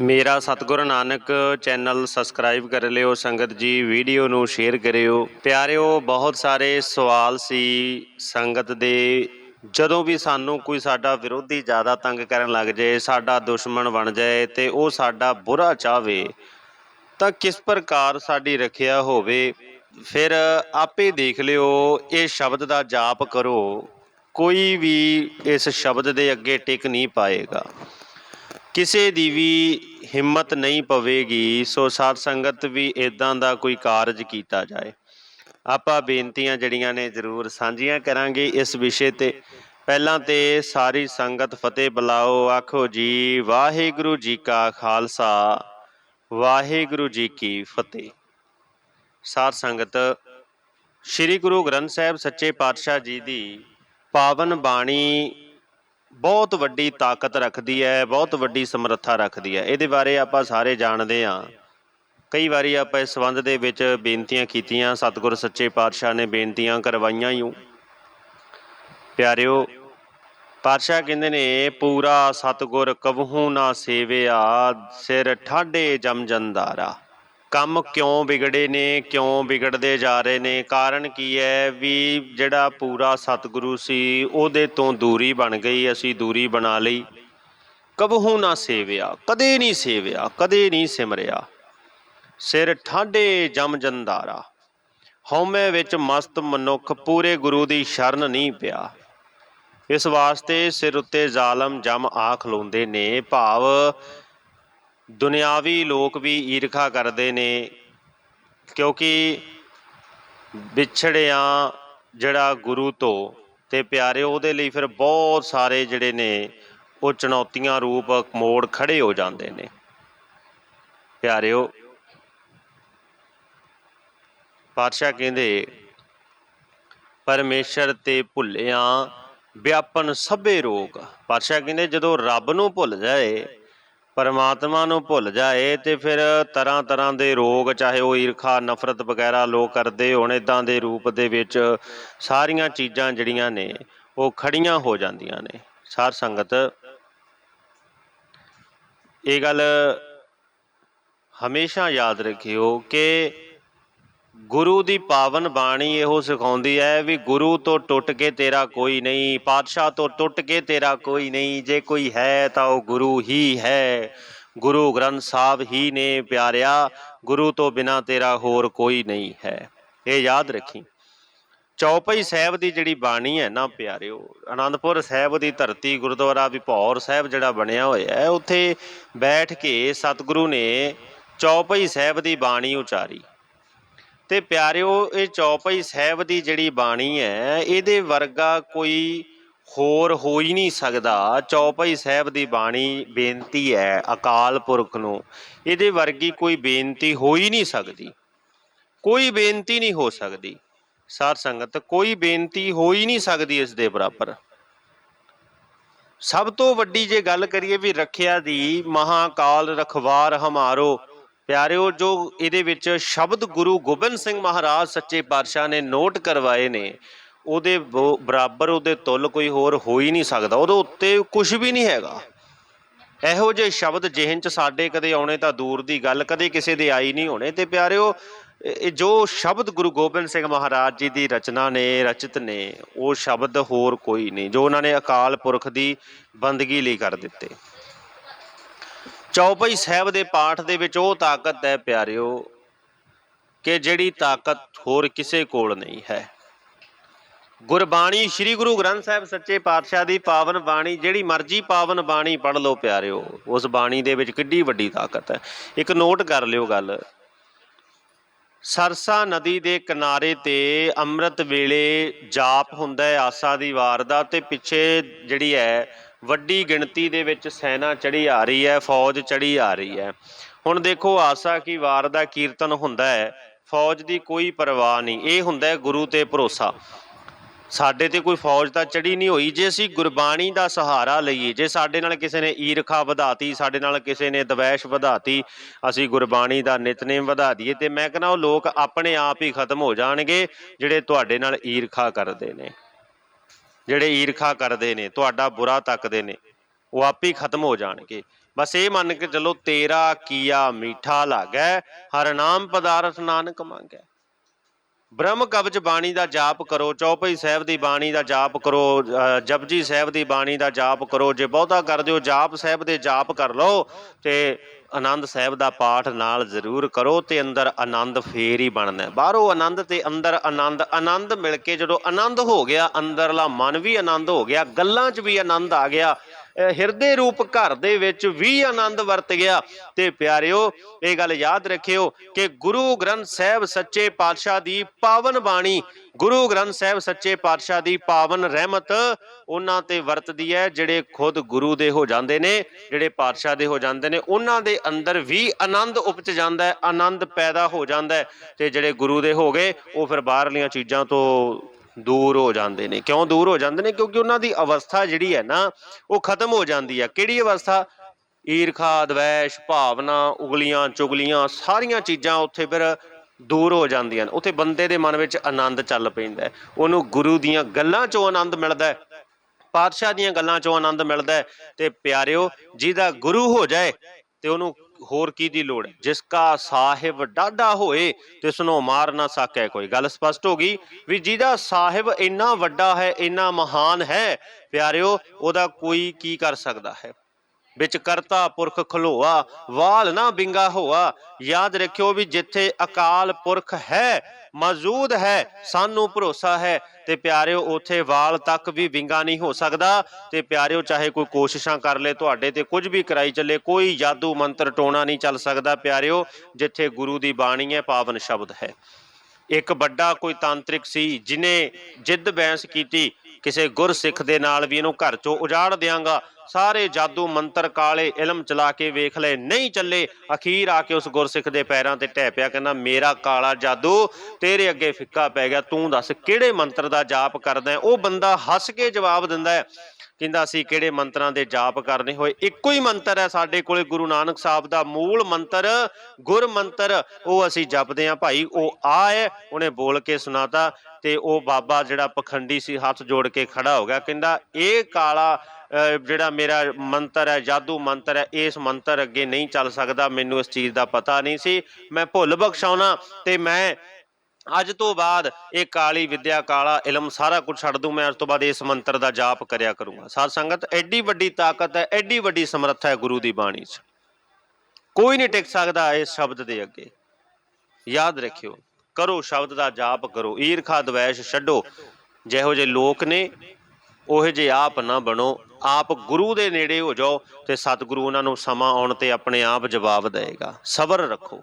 ਮੇਰਾ ਸਤਿਗੁਰੂ Nanak channel subscribe ਕਰ ਲਿਓ, ਸੰਗਤ ਜੀ ਵੀਡੀਓ ਨੂੰ ਸ਼ੇਅਰ ਕਰਿਓ। ਪਿਆਰਿਓ, ਬਹੁਤ ਸਾਰੇ ਸਵਾਲ ਸੀ ਸੰਗਤ ਦੇ। ਜਦੋਂ ਵੀ ਸਾਨੂੰ ਕੋਈ ਸਾਡਾ ਵਿਰੋਧੀ ਜ਼ਿਆਦਾ ਤੰਗ ਕਰਨ ਲੱਗ ਜਾਏ, ਸਾਡਾ ਦੁਸ਼ਮਣ ਬਣ ਜਾਏ ਤੇ ਉਹ ਸਾਡਾ ਬੁਰਾ ਚਾਹਵੇ, ਤਾਂ ਕਿਸ ਪ੍ਰਕਾਰ ਸਾਡੀ ਰੱਖਿਆ ਹੋਵੇ? ਫਿਰ ਆਪੇ ਦੇਖ ਲਿਓ, ਇਹ ਸ਼ਬਦ ਦਾ ਜਾਪ ਕਰੋ। ਕੋਈ ਵੀ ਇਸ ਸ਼ਬਦ ਦੇ ਅੱਗੇ ਟਿਕ ਨਹੀਂ ਪਾਏਗਾ। ਕਿਸੇ ਦੀ ਵੀ ਹਿੰਮਤ ਨਹੀਂ ਪਵੇਗੀ, ਸੋ ਸਾਧ ਸੰਗਤ ਵੀ ਇਦਾਂ ਦਾ ਕੋਈ ਕਾਰਜ ਕੀਤਾ ਜਾਏ। ਆਪਾਂ ਬੇਨਤੀਆਂ ਜਿਹੜੀਆਂ ਨੇ ਜ਼ਰੂਰ ਸਾਂਝੀਆਂ ਕਰਾਂਗੇ ਇਸ ਵਿਸ਼ੇ ਤੇ। ਪਹਿਲਾਂ ਤੇ ਸਾਰੀ ਸੰਗਤ ਫਤਿਹ ਬੁਲਾਓ, ਆਖੋ ਜੀ, ਵਾਹਿਗੁਰੂ ਜੀ ਕਾ ਖਾਲਸਾ, ਵਾਹਿਗੁਰੂ ਜੀ ਕੀ ਫਤਿਹ। ਸਾਧ ਸੰਗਤ, ਸ੍ਰੀ ਗੁਰੂ ਗ੍ਰੰਥ ਸਾਹਿਬ ਸੱਚੇ ਪਾਤਸ਼ਾਹ ਜੀ ਦੀ ਪਾਵਨ ਬਾਣੀ ਬਹੁਤ ਵੱਡੀ ਤਾਕਤ ਰੱਖਦੀ ਹੈ, ਬਹੁਤ ਵੱਡੀ ਸਮਰੱਥਾ ਰੱਖਦੀ ਹੈ। ਇਹਦੇ ਬਾਰੇ ਆਪਾਂ ਸਾਰੇ ਜਾਣਦੇ ਹਾਂ। ਕਈ ਵਾਰੀ ਆਪਾਂ ਇਸ ਸੰਬੰਧ ਦੇ ਵਿੱਚ ਬੇਨਤੀਆਂ ਕੀਤੀਆਂ, ਸਤਿਗੁਰ ਸੱਚੇ ਪਾਤਸ਼ਾਹ ਨੇ ਬੇਨਤੀਆਂ ਕਰਵਾਈਆਂ ਯੂ ਪਿਆਰਿਓ, ਪਾਤਸ਼ਾਹ ਕਹਿੰਦੇ ਨੇ, ਪੂਰਾ ਸਤਿਗੁਰ ਕਵਹੂ ਨਾ ਸੇਵਿਆ, ਸਿਰ ਠਾਡੇ ਜਮ ਜੰਦਾਰਾ। ਕੰਮ ਕਿਉਂ ਵਿਗੜੇ ਨੇ, ਕਿਉਂ ਵਿਗੜਦੇ ਜਾ ਰਹੇ ਨੇ? ਕਾਰਨ ਕੀ ਹੈ ਵੀ ਜਿਹੜਾ ਪੂਰਾ ਸਤਿਗੁਰੂ ਸੀ, ਉਹਦੇ ਤੋਂ ਦੂਰੀ ਬਣ ਗਈ, ਅਸੀਂ ਦੂਰੀ ਬਣਾ ਲਈ। ਕਬਹੂ ਨਾ ਸੇਵਿਆ, ਕਦੇ ਨਹੀਂ ਸੇਵਿਆ, ਕਦੇ ਨਹੀਂ ਸਿਮਰਿਆ। ਸਿਰ ਠਾਡੇ ਜਮ ਜੰਦਾਰਾ। ਹਉਮੈ ਵਿੱਚ ਮਸਤ ਮਨੁੱਖ ਪੂਰੇ ਗੁਰੂ ਦੀ ਸ਼ਰਨ ਨਹੀਂ ਪਿਆ। ਇਸ ਵਾਸਤੇ ਸਿਰ ਉੱਤੇ ਜ਼ਾਲਮ ਜਮ ਆ ਖਲੋਂਦੇ ਨੇ, ਭਾਵ ਦੁਨਿਆਵੀ ਲੋਕ ਵੀ ਈਰਖਾ ਕਰਦੇ ਨੇ, ਕਿਉਂਕਿ ਵਿਛੜਿਆ ਜਿਹੜਾ ਗੁਰੂ ਤੋਂ ਤੇ ਪਿਆਰੇ ਉਹਦੇ ਲਈ ਫਿਰ ਬਹੁਤ ਸਾਰੇ ਜਿਹੜੇ ਨੇ, ਉਹ ਚੁਣੌਤੀਆਂ ਰੂਪ ਮੋੜ ਖੜੇ ਹੋ ਜਾਂਦੇ ਨੇ। ਪਿਆਰਿਓ, ਪਾਤਸ਼ਾਹ ਕਹਿੰਦੇ, ਪਰਮੇਸ਼ਰ ਤੇ ਭੁੱਲਿਆ ਵਿਆਪਨ ਸਭੇ ਰੋਗ ਪਾਤਸ਼ਾਹ ਕਹਿੰਦੇ, ਜਦੋਂ ਰੱਬ ਨੂੰ ਭੁੱਲ ਜਾਏ ਪਰਮਾਤਮਾ ਨੂੰ ਭੁੱਲ ਜਾਏ ਤੇ ਫਿਰ ਤਰ੍ਹਾਂ ਤਰ੍ਹਾਂ ਦੇ ਰੋਗ, ਚਾਹੇ ਉਹ ਈਰਖਾ, ਨਫ਼ਰਤ ਵਗੈਰਾ ਲੋਕ ਕਰਦੇ ਹੋਣ ਇਦਾਂ ਦੇ ਰੂਪ ਦੇ ਵਿੱਚ ਸਾਰੀਆਂ ਚੀਜ਼ਾਂ ਜਿਹੜੀਆਂ ਨੇ, ਉਹ ਖੜੀਆਂ ਹੋ ਜਾਂਦੀਆਂ ਨੇ। ਸਾਰ ਸੰਗਤ, ਇਹ ਗੱਲ ਹਮੇਸ਼ਾ ਯਾਦ ਰੱਖਿਓ ਕਿ ਗੁਰੂ ਦੀ ਪਾਵਨ ਬਾਣੀ ਇਹੋ ਸਿਖਾਉਂਦੀ ਹੈ ਵੀ ਗੁਰੂ ਤੋਂ ਟੁੱਟ ਕੇ ਤੇਰਾ ਕੋਈ ਨਹੀਂ, ਪਾਤਸ਼ਾਹ ਤੋਂ ਟੁੱਟ ਕੇ ਤੇਰਾ ਕੋਈ ਨਹੀਂ, ਜੇ ਕੋਈ ਹੈ ਤਾਂ ਉਹ ਗੁਰੂ ਹੀ ਹੈ। ਗੁਰੂ ਗ੍ਰੰਥ ਸਾਹਿਬ ਹੀ ਨੇ ਪਿਆਰਿਆ, ਗੁਰੂ ਤੋਂ ਬਿਨਾ ਤੇਰਾ ਹੋਰ ਕੋਈ ਨਹੀਂ ਹੈ। ਇਹ ਯਾਦ ਰੱਖੀ। ਚੌਪਈ ਸਾਹਿਬ ਦੀ ਜਿਹੜੀ ਬਾਣੀ ਹੈ ਨਾ ਪਿਆਰਿਓ ਆਨੰਦਪੁਰ ਸਾਹਿਬ ਦੀ ਧਰਤੀ ਗੁਰਦੁਆਰਾ ਵਿਭੌਰ ਸਾਹਿਬ ਜਿਹੜਾ ਬਣਿਆ ਹੋਇਆ ਹੈ, ਉੱਥੇ ਬੈਠ ਕੇ ਸਤਿਗੁਰੂ ਨੇ ਚੌਪਈ ਸਾਹਿਬ ਦੀ ਬਾਣੀ ਉਚਾਰੀ। ਤੇ ਪਿਆਰਿਓ, ਇਹ ਚੌਪਈ ਸਾਹਿਬ ਦੀ ਜਿਹੜੀ ਬਾਣੀ ਹੈ, ਇਹਦੇ ਵਰਗਾ ਕੋਈ ਹੋਰ ਹੋ ਹੀ ਨਹੀਂ ਸਕਦਾ। ਚੌਪਈ ਸਾਹਿਬ ਦੀ ਬਾਣੀ ਬੇਨਤੀ ਹੈ ਅਕਾਲ ਪੁਰਖ ਨੂੰ। ਇਹਦੇ ਵਰਗੀ ਕੋਈ ਬੇਨਤੀ ਹੋ ਹੀ ਨਹੀਂ ਸਕਦੀ। ਕੋਈ ਬੇਨਤੀ ਨਹੀਂ ਹੋ ਸਕਦੀ। ਸਾਧ ਸੰਗਤ, ਕੋਈ ਬੇਨਤੀ ਹੋ ਹੀ ਨਹੀਂ ਸਕਦੀ ਇਸ ਦੇ ਬਰਾਬਰ। ਸਭ ਤੋਂ ਵੱਡੀ ਜੇ ਗੱਲ ਕਰੀਏ ਵੀ ਰੱਖਿਆ ਦੀ, ਮਹਾਕਾਲ ਰਖਵਾਰ ਹਮਾਰੋ। ਪਿਆਰਿਓ, ਜੋ ਇਹਦੇ ਵਿੱਚ ਸ਼ਬਦ ਗੁਰੂ ਗੋਬਿੰਦ ਸਿੰਘ ਮਹਾਰਾਜ ਸੱਚੇ ਪਾਤਸ਼ਾਹ ਨੇ ਨੋਟ ਕਰਵਾਏ ਨੇ, ਉਹਦੇ ਬੋ- ਬਰਾਬਰ ਉਹਦੇ ਤੁਲ ਕੋਈ ਹੋਰ ਹੋ ਹੀ ਨਹੀਂ ਸਕਦਾ, ਉਹਦੇ ਉੱਤੇ ਕੁਝ ਵੀ ਨਹੀਂ ਹੈਗਾ। ਇਹੋ ਜਿਹੇ ਸ਼ਬਦ ਜਿਹਨ ਚ ਸਾਡੇ ਕਦੇ ਆਉਣੇ ਤਾਂ ਦੂਰ ਦੀ ਗੱਲ, ਕਦੇ ਕਿਸੇ ਦੇ ਆਈ ਨਹੀਂ ਹੋਣੇ। ਤੇ ਪਿਆਰਿਓ, ਇਹ ਇਹ ਜੋ ਸ਼ਬਦ ਗੁਰੂ ਗੋਬਿੰਦ ਸਿੰਘ ਮਹਾਰਾਜ ਜੀ ਦੀ ਰਚਨਾ ਨੇ, ਰਚਿਤ ਨੇ, ਉਹ ਸ਼ਬਦ ਹੋਰ ਕੋਈ ਨਹੀਂ, ਜੋ ਉਹਨਾਂ ਨੇ ਅਕਾਲ ਪੁਰਖ ਦੀ ਬੰਦਗੀ ਲਈ ਕਰ ਦਿੱਤੇ। ਚੌਪਈ ਸਾਹਿਬ ਦੇ ਪਾਠ ਦੇ ਵਿੱਚ ਉਹ ਤਾਕਤ ਹੈ ਪਿਆਰਿਓ, ਕਿ ਜਿਹੜੀ ਤਾਕਤ ਹੋਰ ਕਿਸੇ ਕੋਲ ਨਹੀਂ ਹੈ। ਗੁਰਬਾਣੀ ਸ੍ਰੀ ਗੁਰੂ ਗ੍ਰੰਥ ਸਾਹਿਬ ਸੱਚੇ ਪਾਤਸ਼ਾਹ ਦੀ ਪਾਵਨ ਬਾਣੀ, ਜਿਹੜੀ ਮਰਜ਼ੀ ਪਾਵਨ ਬਾਣੀ ਪੜ੍ਹ ਲਓ ਪਿਆਰਿਓ, ਉਸ ਬਾਣੀ ਦੇ ਵਿੱਚ ਕਿੱਡੀ ਵੱਡੀ ਤਾਕਤ ਹੈ। ਇੱਕ ਨੋਟ ਕਰ ਲਿਓ ਗੱਲ। ਸਰਸਾ ਨਦੀ ਦੇ ਕਿਨਾਰੇ ਤੇ ਅੰਮ੍ਰਿਤ ਵੇਲੇ ਜਾਪ ਹੁੰਦਾ ਹੈ, ਆਸਾ ਦੀ ਵਾਰ ਦਾ, ਤੇ ਪਿੱਛੇ ਜਿਹੜੀ ਹੈ ਵੱਡੀ ਗਿਣਤੀ ਦੇ ਵਿੱਚ ਸੈਨਾ ਚੜੀ ਆ ਰਹੀ ਹੈ, ਫੌਜ ਚੜੀ ਆ ਰਹੀ ਹੈ। ਹੁਣ ਦੇਖੋ, ਆਸਾ ਕੀ ਵਾਰ ਦਾ ਕੀਰਤਨ ਹੁੰਦਾ ਹੈ, ਫੌਜ ਦੀ ਕੋਈ ਪਰਵਾਹ ਨਹੀਂ, ਇਹ ਹੁੰਦਾ ਗੁਰੂ ਤੇ ਭਰੋਸਾ। ਸਾਡੇ ਤੇ ਕੋਈ ਫੌਜ ਤਾਂ ਚੜੀ ਨਹੀਂ ਹੋਈ, ਜੇ ਅਸੀਂ ਗੁਰਬਾਣੀ ਦਾ ਸਹਾਰਾ ਲਈਏ, ਜੇ ਸਾਡੇ ਨਾਲ ਕਿਸੇ ਨੇ ਈਰਖਾ ਵਧਾਤੀ, ਸਾਡੇ ਨਾਲ ਕਿਸੇ ਨੇ ਦਵੈਸ਼ ਵਧਾਤੀ, ਅਸੀਂ ਗੁਰਬਾਣੀ ਦਾ ਨਿਤਨੇਮ ਵਧਾ ਦਈਏ, ਤੇ ਮੈਂ ਕਹਿੰਦਾ ਉਹ ਲੋਕ ਆਪਣੇ ਆਪ ਹੀ ਖਤਮ ਹੋ ਜਾਣਗੇ, ਜਿਹੜੇ ਤੁਹਾਡੇ ਨਾਲ ਈਰਖਾ ਕਰਦੇ ਨੇ। ਜਿਹੜੇ ਈਰਖਾ ਕਰਦੇ ਨੇ ਤੁਹਾਡਾ ਬੁਰਾ ਤੱਕਦੇ ਨੇ ਉਹ ਆਪ ਖਤਮ ਹੋ ਜਾਣਗੇ। ਬਸ ਇਹ ਮੰਨ ਕੇ ਚੱਲੋ ਤੇਰਾ ਕੀਆ ਮੀਠਾ ਲਾਗੈ ਹਰ ਨਾਮ ਪਦਾਰਥ ਨਾਨਕ ਮੰਗੈ। ਬ੍ਰਹਮ ਕਵਚ ਬਾਣੀ ਦਾ ਜਾਪ ਕਰੋ ਚੌਪਈ ਸਾਹਿਬ ਦੀ ਬਾਣੀ ਦਾ ਜਾਪ ਕਰੋ ਅ, ਜਪਜੀ ਸਾਹਿਬ ਦੀ ਬਾਣੀ ਦਾ ਜਾਪ ਕਰੋ ਜੇ ਬਹੁਤਾ ਕਰਦੇ ਹੋ ਜਾਪ ਸਾਹਿਬ ਦੇ ਜਾਪ ਕਰ ਲਓ ਤੇ ਆਨੰਦ ਸਾਹਿਬ ਦਾ ਪਾਠ ਨਾਲ ਜ਼ਰੂਰ ਕਰੋ ਤੇ ਅੰਦਰ ਆਨੰਦ ਫੇਰ ਹੀ ਬਣਨਾ ਬਾਹਰੋਂ ਆਨੰਦ ਤੇ ਅੰਦਰ ਆਨੰਦ ਆਨੰਦ ਮਿਲ ਕੇ ਜਦੋਂ ਆਨੰਦ ਹੋ ਗਿਆ, ਅੰਦਰਲਾ ਮਨ ਵੀ ਆਨੰਦ ਹੋ ਗਿਆ, ਗੱਲਾਂ 'ਚ ਵੀ ਆਨੰਦ ਆ ਗਿਆ ਹਿਰਦੇ ਰੂਪ ਘਰ ਦੇ ਵਿੱਚ ਵੀ ਆਨੰਦ ਵਰਤ ਗਿਆ। ਤੇ ਪਿਆਰਿਓ, ਇਹ ਗੱਲ ਯਾਦ ਰੱਖਿਓ ਕਿ ਗੁਰੂ ਗ੍ਰੰਥ ਸਾਹਿਬ ਸੱਚੇ ਪਾਤਸ਼ਾਹ ਦੀ ਪਾਵਨ ਬਾਣੀ, ਗੁਰੂ ਗ੍ਰੰਥ ਸਾਹਿਬ ਸੱਚੇ ਪਾਤਸ਼ਾਹ ਦੀ ਪਾਵਨ ਰਹਿਮਤ ਉਹਨਾਂ ਤੇ ਵਰਤਦੀ ਹੈ, ਜਿਹੜੇ ਖੁਦ ਗੁਰੂ ਦੇ ਹੋ ਜਾਂਦੇ ਨੇ, ਜਿਹੜੇ ਪਾਤਸ਼ਾਹ ਦੇ ਹੋ ਜਾਂਦੇ ਨੇ, ਉਹਨਾਂ ਦੇ ਅੰਦਰ ਵੀ ਆਨੰਦ ਉਪਜ ਜਾਂਦਾ ਹੈ, ਆਨੰਦ ਪੈਦਾ ਹੋ ਜਾਂਦਾ ਹੈ। ਤੇ ਜਿਹੜੇ ਗੁਰੂ ਦੇ ਹੋ ਗਏ, ਉਹ ਫਿਰ ਬਾਹਰਲੀਆਂ ਚੀਜ਼ਾਂ ਤੋਂ ਦੂਰ ਹੋ ਜਾਂਦੇ ਨੇ। ਕਿਉਂ ਦੂਰ ਹੋ ਜਾਂਦੇ ਨੇ? ਕਿਉਂਕਿ ਉਹਨਾਂ ਦੀ ਅਵਸਥਾ ਜਿਹੜੀ ਹੈ ਨਾ, ਉਹ ਖਤਮ ਹੋ ਜਾਂਦੀ ਹੈ। ਕਿਹੜੀ ਅਵਸਥਾ? ਈਰਖਾ, ਦਵੈਸ਼, ਭਾਵਨਾ, ਉਗਲੀਆਂ, ਚੁਗਲੀਆਂ, ਸਾਰੀਆਂ ਚੀਜ਼ਾਂ ਉੱਥੇ ਫਿਰ ਦੂਰ ਹੋ ਜਾਂਦੀਆਂ ਨੇ। ਉੱਥੇ ਬੰਦੇ ਦੇ ਮਨ ਵਿੱਚ ਆਨੰਦ ਚੱਲ ਪੈਂਦਾ ਉਹਨੂੰ ਗੁਰੂ ਦੀਆਂ ਗੱਲਾਂ 'ਚੋਂ ਆਨੰਦ ਮਿਲਦਾ ਹੈ। ਪਾਤਸ਼ਾਹ ਦੀਆਂ ਗੱਲਾਂ 'ਚੋਂ ਆਨੰਦ ਮਿਲਦਾ ਤੇ ਪਿਆਰਿਓ, ਜਿਹਦਾ ਗੁਰੂ ਹੋ ਜਾਏ ਤੇ ਉਹਨੂੰ ਹੋਰ ਕੀ ਦੀ ਲੋੜ ਹੈ? ਜਿਸ ਕਾ ਸਾਹਿਬ ਡਾਢਾ ਹੋਏ, ਤੇ ਉਸਨੂੰ ਮਾਰ ਨਾ ਸਕੈ ਕੋਈ। ਗੱਲ ਸਪਸ਼ਟ ਹੋ ਗਈ ਵੀ ਜਿਹਦਾ ਸਾਹਿਬ ਇੰਨਾ ਵੱਡਾ ਹੈ, ਇੰਨਾ ਮਹਾਨ ਹੈ, ਪਿਆਰਿਓ, ਉਹਦਾ ਕੋਈ ਕੀ ਕਰ ਸਕਦਾ ਹੈ? ਵਿੱਚ ਕਰਤਾ ਪੁਰਖ ਖਲੋਆ, ਵਾਲ ਨਾ ਬਿੰਗਾ ਹੋਆ। ਯਾਦ ਰੱਖਿਓ ਵੀ ਜਿੱਥੇ ਅਕਾਲ ਪੁਰਖ ਹੈ, ਮੌਜੂਦ ਹੈ, ਸਾਨੂੰ ਭਰੋਸਾ ਹੈ। ਤੇ ਪਿਆਰਿਓ, ਉਥੇ ਵਾਲ ਤੱਕ ਵੀ ਵਿੰਗਾ ਨਹੀਂ ਹੋ ਸਕਦਾ। ਤੇ ਪਿਆਰਿਓ, ਚਾਹੇ ਕੋਈ ਕੋਸ਼ਿਸ਼ਾਂ ਕਰ ਲੇ, ਤੁਹਾਡੇ ਤੇ ਕੁਝ ਵੀ ਕਰਾਈ ਚੱਲੇ, ਕੋਈ ਜਾਦੂ ਮੰਤਰ ਟੋਣਾ ਨਹੀਂ ਚੱਲ ਸਕਦਾ ਪਿਆਰਿਓ, ਜਿੱਥੇ ਗੁਰੂ ਦੀ ਬਾਣੀ ਹੈ, ਪਾਵਨ ਸ਼ਬਦ ਹੈ। ਇੱਕ ਵੱਡਾ ਕੋਈ ਤਾਂਤਰਿਕ ਸੀ, ਜਿਨੇ ਜਿੱਦ ਬੈਂਸ ਕੀਤੀ ਕਿਸੇ ਗੁਰਸਿੱਖ ਦੇ ਨਾਲ ਵੀ ਇਹਨੂੰ ਘਰ ਚੋਂ ਉਜਾੜ ਦਿਆਂਗਾ। ਸਾਰੇ ਜਾਦੂ ਮੰਤਰ ਕਾਲੇ ਇਲਮ ਚਲਾ ਕੇ ਵੇਖ ਲਏ। ਨਹੀਂ ਚੱਲੇ, ਅਖੀਰ ਆ ਕੇ ਉਸ ਗੁਰਸਿੱਖ ਦੇ ਪੈਰਾਂ ਤੇ ਢਹਿ ਪਿਆ, ਕਹਿੰਦਾ, ਮੇਰਾ ਕਾਲਾ ਜਾਦੂ, ਤੇਰੇ ਅੱਗੇ ਫਿੱਕਾ ਪੈ ਗਿਆ। ਤੂੰ ਦੱਸ, ਕਿਹੜੇ ਮੰਤਰ ਦਾ ਜਾਪ ਕਰਦਾ ਉਹ ਬੰਦਾ ਹੱਸ ਕੇ ਜਵਾਬ ਦਿੰਦਾ ਹੈ ਕਹਿੰਦਾ ਅਸੀਂ ਕਿਹੜੇ ਮੰਤਰਾਂ ਦੇ ਜਾਪ ਕਰਨੇ? ਹੋਏ, ਇੱਕੋ ਹੀ ਮੰਤਰ ਹੈ ਸਾਡੇ ਕੋਲੇ, ਗੁਰੂ ਨਾਨਕ ਸਾਹਿਬ ਦਾ ਮੂਲ ਮੰਤਰ, ਗੁਰ ਮੰਤਰ, ਉਹ ਅਸੀਂ ਜਪਦੇ ਹਾਂ ਭਾਈ, ਉਹ ਆ ਹੈ ਉਹਨੇ ਬੋਲ ਕੇ ਸੁਣਾਤਾ ਤੇ ਉਹ ਬਾਬਾ ਜਿਹੜਾ ਪਖੰਡੀ ਸੀ, ਹੱਥ ਜੋੜ ਕੇ ਖੜਾ ਹੋ ਗਿਆ, ਕਹਿੰਦਾ ਇਹ ਕਾਲਾ ਜਿਹੜਾ ਮੇਰਾ ਮੰਤਰ ਹੈ, ਜਾਦੂ ਮੰਤਰ ਹੈ, ਇਸ ਮੰਤਰ ਅੱਗੇ ਨਹੀਂ ਚੱਲ ਸਕਦਾ, ਮੈਨੂੰ ਇਸ ਚੀਜ਼ ਦਾ ਪਤਾ ਨਹੀਂ ਸੀ, ਮੈਂ ਭੁੱਲ ਬਖਸ਼ਾਉਣਾ ਤੇ ਮੈਂ ਅੱਜ ਤੋਂ ਬਾਅਦ ਇਹ ਕਾਲੀ ਵਿਦਿਆ, ਕਾਲਾ ਇਲਮ ਸਾਰਾ ਕੁਝ ਛੱਡ ਦੂੰ, ਮੈਂ ਅੱਜ ਤੋਂ ਬਾਅਦ ਇਸ ਮੰਤਰ ਦਾ ਜਾਪ ਕਰਿਆ ਕਰੂੰਗਾ। ਸਾਧ ਸੰਗਤ, ਐਡੀ ਵੱਡੀ ਤਾਕਤ ਹੈ, ਐਡੀ ਵੱਡੀ ਸਮਰੱਥਾ ਹੈ ਗੁਰੂ ਦੀ ਬਾਣੀ 'ਚ। ਕੋਈ ਨਹੀਂ ਟਿਕ ਸਕਦਾ ਇਸ ਸ਼ਬਦ ਦੇ ਅੱਗੇ। ਯਾਦ ਰੱਖਿਓ, ਕਰੋ ਸ਼ਬਦ ਦਾ ਜਾਪ ਕਰੋ, ਈਰਖਾ, ਦਵੈਸ਼ ਛੱਡੋ। ਜਿਹੋ ਜਿਹੇ ਲੋਕ ਨੇ, ਉਹੇ ਜੇ ਆਪ ਨਾ ਬਣੋ। ਆਪ ਗੁਰੂ ਦੇ ਨੇੜੇ ਹੋ ਜਾਓ ਤੇ ਸਤਿਗੁਰੂ ਉਹਨਾਂ ਨੂੰ ਸਮਾਂ ਆਉਣ ਤੇ ਆਪਣੇ ਆਪ ਜਵਾਬ ਦੇਵੇਗਾ। ਸਬਰ ਰੱਖੋ।